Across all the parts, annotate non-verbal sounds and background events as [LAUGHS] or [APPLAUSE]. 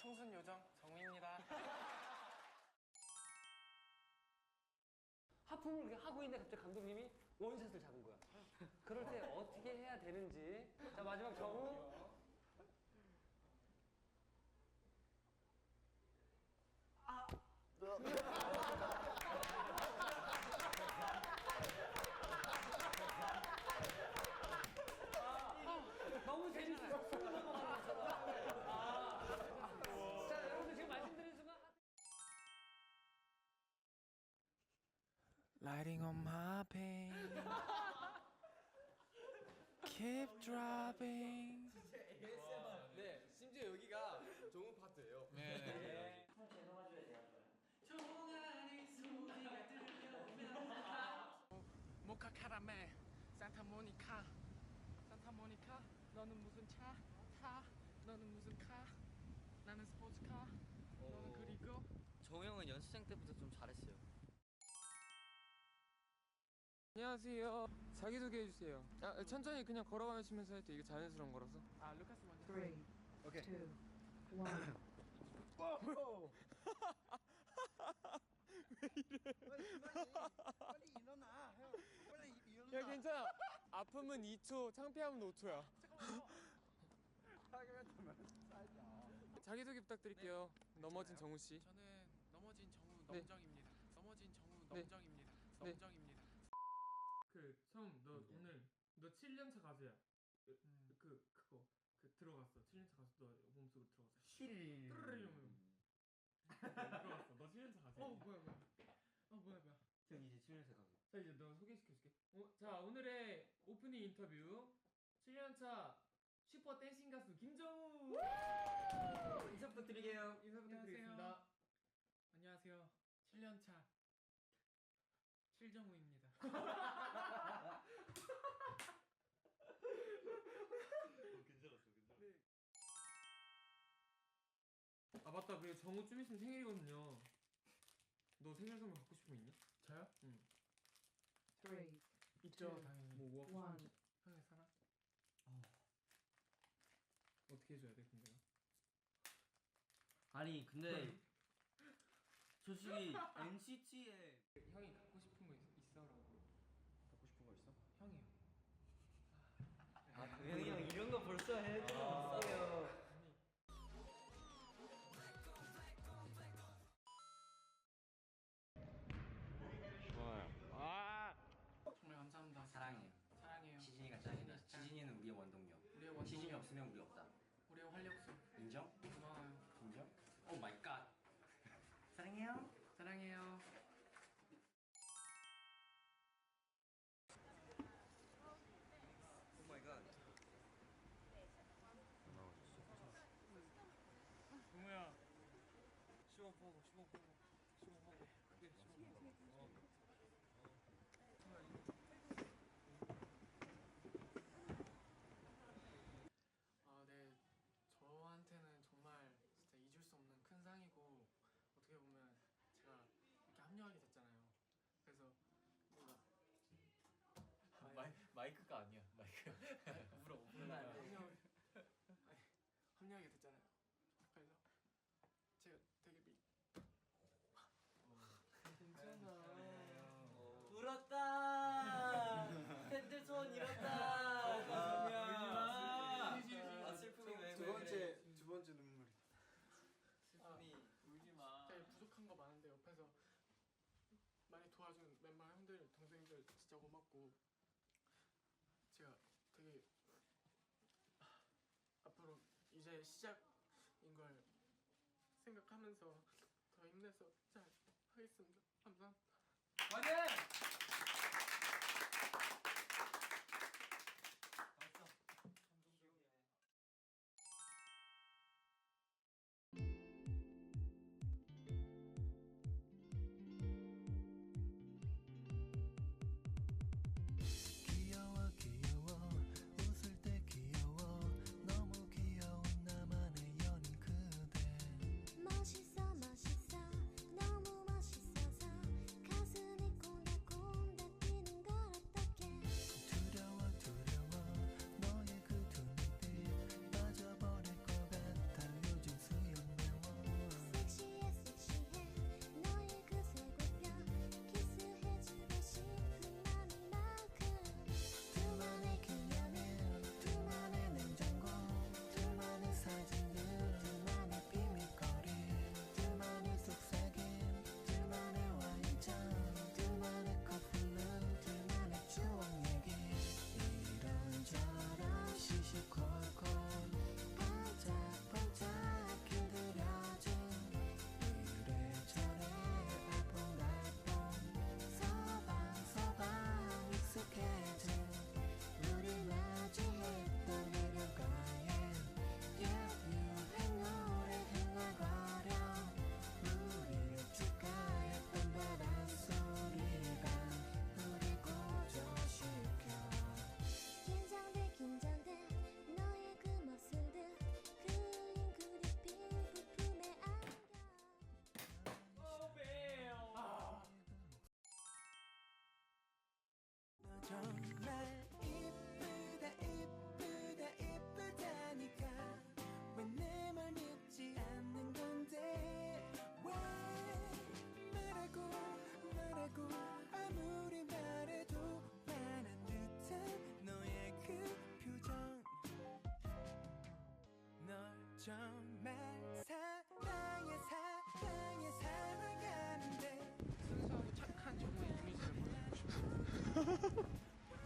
청순 요정 정우입니다. [LAUGHS] 하품을 이렇게 하고 있는데 갑자기 감독님이 원샷을 잡은 거야. 그럴 때 어떻게 해야 되는지. 자 마지막 정우. Lighting on my pain. Keep dropping. 네, 심지어 여기가 정우 파트예요. 네. 모카 카라멜 산타모니카 산타모니카 너는 무슨 차? 타 너는 무슨 카? 나는 스포츠카 너는 그리고 정우 형은 연습생 때부터 좀 잘했어 안녕하세요. 자기소개 해 주세요. 아, 천천히 그냥 걸어가시면서 해도 이게 자연스러운 거라서. 아 루카스 먼저 Three, two, one. 야 괜찮아. 아픔은 2초, 창피함은 5초야. 자기소개 부탁드릴게요. 넘어진 정우 씨. 저는 넘어진 정우 네. 넘정입니다 넘어진 정우 네. 넘정입니다 네. 넘정입니다 그 처음 너 오늘 너 7년차 가수야. 그, 음. 그 그거 그 들어갔어. 7년차 가수 너 몸속으로 들어갔어. 실 뚜르르르 들어갔어. 너 7년차 가수야. 어 뭐야 뭐야. 어 뭐야 뭐야. 형 이제 7년생 가수. 자 이제 너 소개시켜줄게. 어, 자 오늘의 오프닝 인터뷰 7년차 슈퍼 댄싱 가수 김정우 인사 부탁드릴게요. 인사 부탁드리겠습니다. 안녕하세요 7년차 실정우입니다 [LAUGHS] 맞다 그리고 정우 좀 있으면 생일이거든요. 너 생일 선물 갖고 싶은 거 있니? 저요? 응. Three, 있죠 네. 당연히 뭐, 뭐 one. 형의 사랑 어떻게 해줘야 돼 근데? 아니 근데 솔직히 NCT의 형이 갖고 싶은 거 있, 있어라고. 갖고 싶은 거 있어? 형이요 아 형이 형 이런 거 벌써 해줬어 없으면 우리 없다. 우리의 활력소 인정? 고마워요 인정? 오 마이 갓. 사랑해요. 사랑해요 오 마이 갓. 정우야 시원 포고 시원 포고 시원 포고. 그게 시원 포고. 아, 네. 저한테는 정말 진짜 잊을 수 없는 큰 상이고 어떻게 보면 제가 이렇게 합류하게 됐잖아요. 그래서 뭔가 마이, 마이크가 아니야, 마이크. 울어 울어 합류 아니, 합류하게 됐잖아요. 그래서 제가 되게 미 울었다. 팬들 소원 이뤘다. 울지마. 아 슬픔이 왜? 두 번째, 두 번째 눈물이. 슬픔이 울지 마. 되게 부족한 거 많은데 옆에서 많이 도와준 멤버 형들 동생들 진짜 고맙고 제가 되게 아, 앞으로 이제 시작인 걸 생각하면서 더 힘내서 잘 하겠습니다. 감사합니다. 귀여워 정말 사랑해 사랑해 사랑하는데 순수하고 착한 정우의 이미지를 보여주고 싶어요.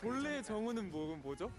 본래 정우는 뭐, 뭐죠?